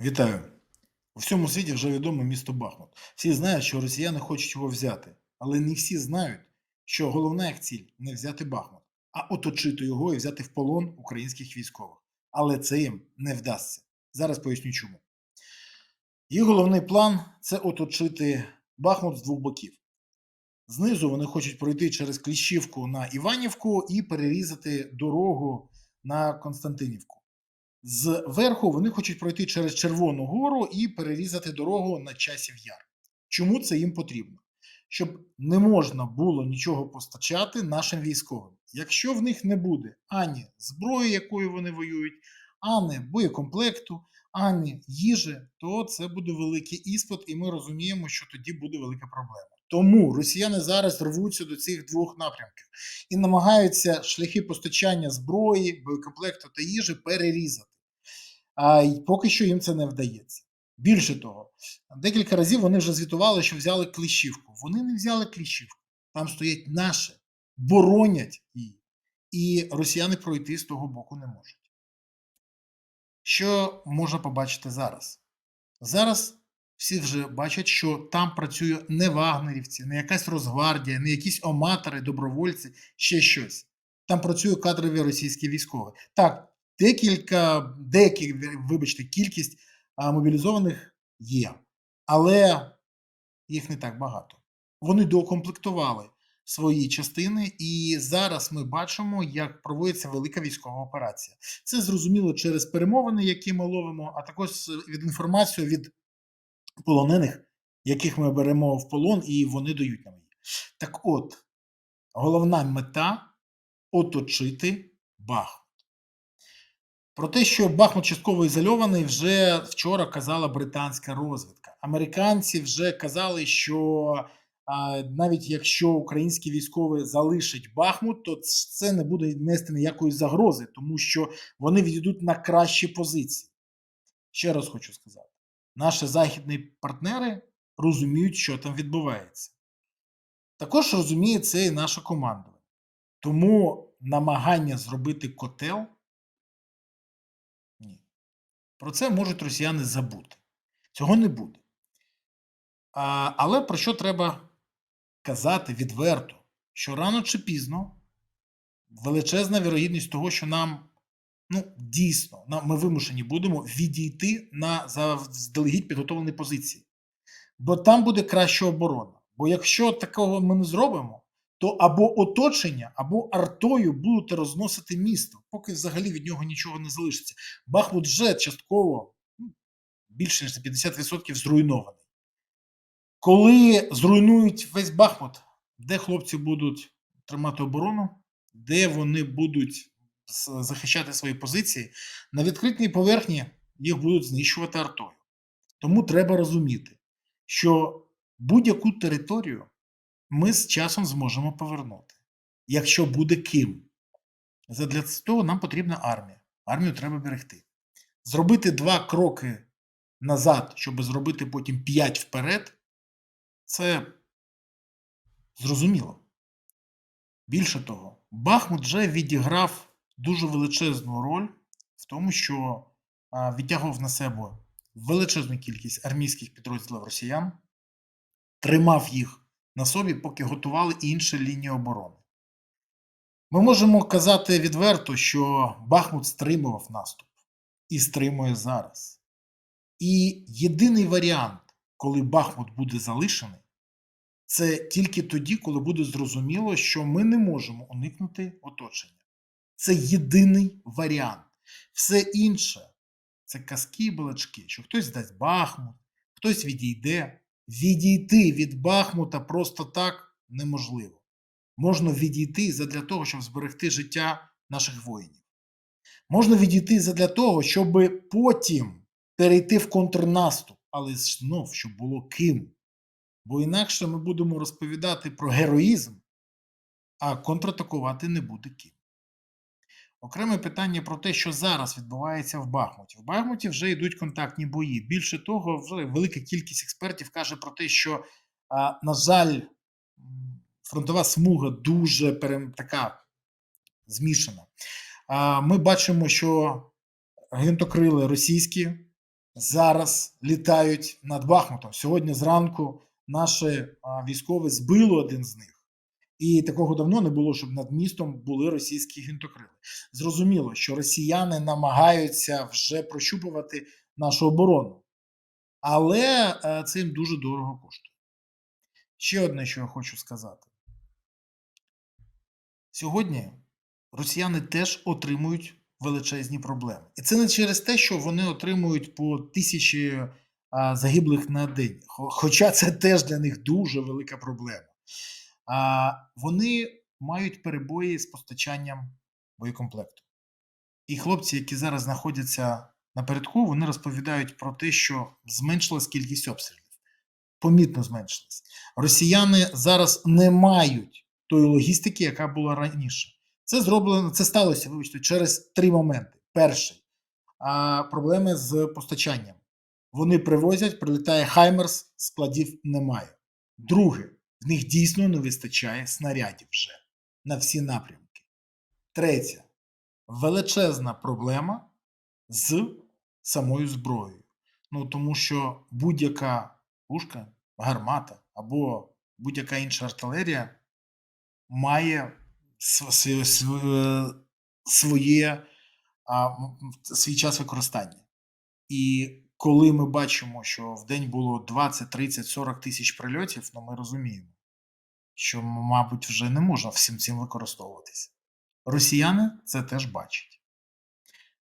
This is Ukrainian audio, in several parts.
Вітаю! У всьому світі вже відоме місто Бахмут. Всі знають, що росіяни хочуть його взяти, але не всі знають, що головна їх ціль не взяти Бахмут, а оточити його і взяти в полон українських військових. Але це їм не вдасться. Зараз поясню чому. Їх головний план це оточити Бахмут з двох боків. Знизу вони хочуть пройти через Кліщівку на Іванівку і перерізати дорогу на Константинівку. Зверху вони хочуть пройти через Червону гору і перерізати дорогу на часів яр. Чому це їм потрібно? Щоб не можна було нічого постачати нашим військовим. Якщо в них не буде ані зброї, якою вони воюють, ані боєкомплекту, ані їжі, то це буде великий іспит, і ми розуміємо, що тоді буде велика проблема. Тому росіяни зараз рвуться до цих двох напрямків і намагаються шляхи постачання зброї, боєкомплекту та їжі перерізати. А й поки що їм це не вдається. Більше того, декілька разів вони вже звітували, що взяли Кліщівку. Вони не взяли Кліщівку. Там стоять наші, боронять її. І росіяни пройти з того боку не можуть. Що можна побачити зараз? Зараз всі вже бачать, що там працює не вагнерівці, не якась Росгвардія, не якісь оматори, добровольці, ще щось. Там працює кадрові російські військові. Так, декілька, деякі, вибачте, кількість мобілізованих є, але їх не так багато. Вони доукомплектували свої частини, і зараз ми бачимо, як проводиться велика військова операція. Це зрозуміло через перемовини, які ми ловимо, а також від інформації від полонених, яких ми беремо в полон, і вони дають нам її. Так от, головна мета оточити Бахмут. Про те, що Бахмут частково ізольований, вже вчора казала британська розвідка. Американці вже казали, що навіть якщо українські військові залишать Бахмут, то це не буде нести ніякої загрози, тому що вони відійдуть на кращі позиції. Ще раз хочу сказати: наші західні партнери розуміють, що там відбувається. Також розуміє це і наша команда. Тому намагання зробити котел. Про це можуть росіяни забути. Цього не буде. А, але про що треба казати відверто, що рано чи пізно величезна вірогідність того, що нам ну, дійсно нам, ми вимушені будемо відійти на заздалегідь підготовлені позиції. Бо там буде краща оборона. Бо якщо такого ми не зробимо, то або оточення, або артою будуть розносити місто, поки взагалі від нього нічого не залишиться. Бахмут вже частково ну, більше ніж на 50% зруйнований. Коли зруйнують весь Бахмут, де хлопці будуть тримати оборону, де вони будуть захищати свої позиції, на відкритій поверхні їх будуть знищувати артою. Тому треба розуміти, що будь-яку територію ми з часом зможемо повернути, якщо буде ким. Для цього нам потрібна армія. Армію треба берегти. Зробити два кроки назад, щоб зробити потім п'ять вперед, це зрозуміло. Більше того, Бахмут вже відіграв дуже величезну роль в тому, що відтягував на себе величезну кількість армійських підрозділів росіян, тримав їх на собі, поки готували інші лінії оборони. Ми можемо казати відверто, що Бахмут стримував наступ і стримує зараз. І єдиний варіант, коли Бахмут буде залишений, це тільки тоді, коли буде зрозуміло, що ми не можемо уникнути оточення. Це єдиний варіант. Все інше це казки і балачки, що хтось здасть Бахмут, хтось відійде. Відійти від Бахмута просто так неможливо. Можна відійти задля того, щоб зберегти життя наших воїнів. Можна відійти задля того, щоб потім перейти в контрнаступ, але знов, щоб було ким. Бо інакше ми будемо розповідати про героїзм, а контратакувати не буде ким. Окреме питання про те, що зараз відбувається в Бахмуті. В Бахмуті вже йдуть контактні бої. Більше того, вже велика кількість експертів каже про те, що, на жаль, фронтова смуга дуже така змішана. Ми бачимо, що гвинтокрили російські зараз літають над Бахмутом. Сьогодні зранку наші а, військові збили один з них. І такого давно не було, щоб над містом були російські гвинтокрили. Зрозуміло, що росіяни намагаються вже прощупувати нашу оборону, але е, це їм дуже дорого коштує. Ще одне, що я хочу сказати. Сьогодні росіяни теж отримують величезні проблеми. І це не через те, що вони отримують по тисячі загиблих на день. Хоча це теж для них дуже велика проблема. А, вони мають перебої з постачанням боєкомплекту. І хлопці, які зараз знаходяться напередку, вони розповідають про те, що зменшилась кількість обстрілів. Помітно зменшилась. Росіяни зараз не мають тої логістики, яка була раніше. Це зроблено, це сталося, вибачте, через три моменти. Перший а, проблеми з постачанням. Вони привозять, прилітає Хаймерс, складів немає. Друге, в них дійсно не вистачає снарядів вже на всі напрямки. Третє, величезна проблема з самою зброєю. Ну тому що будь-яка пушка, гармата або будь-яка інша артилерія має св- св- св- своє а, свій час використання. І коли ми бачимо, що в день було 20, 30, 40 тисяч прильотів, ну ми розуміємо, що, мабуть, вже не можна всім цим використовуватися. Росіяни це теж бачать.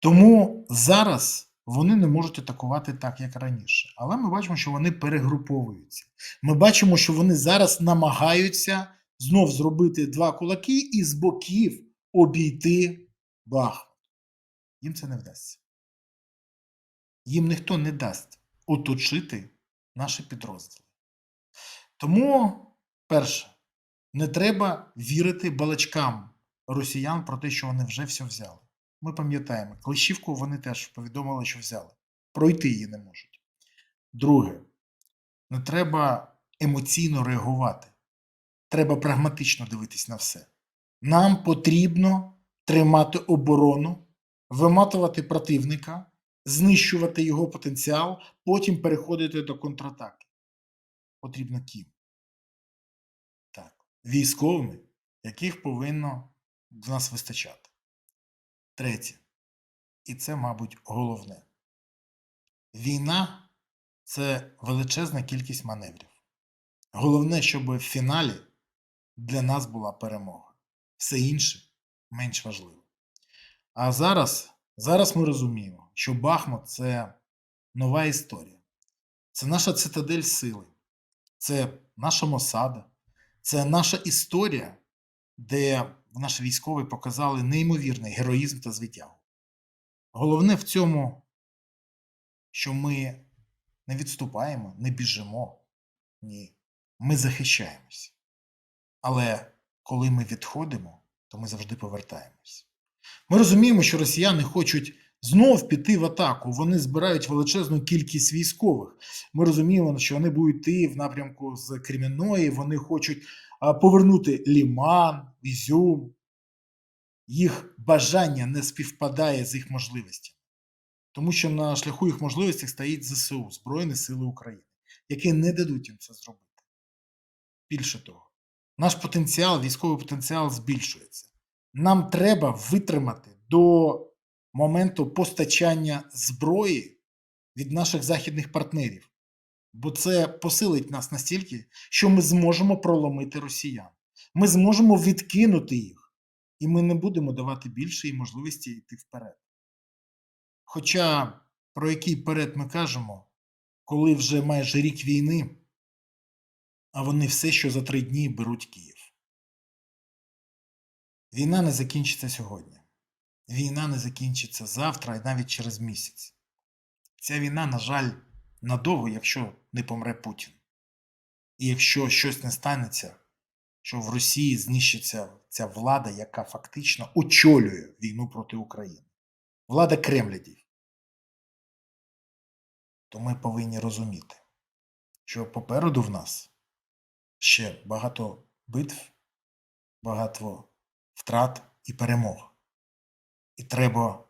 Тому зараз вони не можуть атакувати так, як раніше. Але ми бачимо, що вони перегруповуються. Ми бачимо, що вони зараз намагаються знов зробити два кулаки і з боків обійти Бахмут. Їм це не вдасться. Їм ніхто не дасть оточити наші підрозділи. Тому, перше, не треба вірити балачкам росіян про те, що вони вже все взяли. Ми пам'ятаємо, Клещівку вони теж повідомили, що взяли. Пройти її не можуть. Друге, не треба емоційно реагувати. Треба прагматично дивитись на все. Нам потрібно тримати оборону, виматувати противника, знищувати його потенціал, потім переходити до контратаки. Потрібно ким? Так, військовими, яких повинно в нас вистачати. Третє. І це, мабуть, головне. Війна це величезна кількість маневрів. Головне, щоб в фіналі для нас була перемога. Все інше менш важливо. А зараз, зараз ми розуміємо, що Бахмут це нова історія. Це наша цитадель сили, це наша Мосада, це наша історія, де наші військові показали неймовірний героїзм та звитягу. Головне в цьому, що ми не відступаємо, не біжимо. Ні, ми захищаємось. Але коли ми відходимо, то ми завжди повертаємось. Ми розуміємо, що росіяни хочуть знов піти в атаку. Вони збирають величезну кількість військових. Ми розуміємо, що вони будуть йти в напрямку з Кремінної, вони хочуть повернути Ліман, Ізюм. Їх бажання не співпадає з їх можливостями. Тому що на шляху їх можливостей стоїть ЗСУ, Збройні Сили України, які не дадуть їм це зробити. Більше того, наш потенціал, військовий потенціал збільшується. Нам треба витримати до моменту постачання зброї від наших західних партнерів, бо це посилить нас настільки, що ми зможемо проломити росіян. Ми зможемо відкинути їх, і ми не будемо давати більше їм можливості йти вперед. Хоча про який перед ми кажемо, коли вже майже рік війни, а вони все, що за три дні беруть Київ. Війна не закінчиться сьогодні. Війна не закінчиться завтра і навіть через місяць. Ця війна, на жаль, надовго, якщо не помре Путін. І якщо щось не станеться, що в Росії знищиться ця влада, яка фактично очолює війну проти України. Влада Кремлядів. То ми повинні розуміти, що попереду в нас ще багато битв, багато втрат і перемог. І треба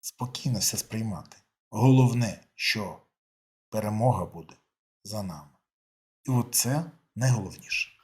спокійно все сприймати. Головне, що перемога буде за нами. І от це найголовніше.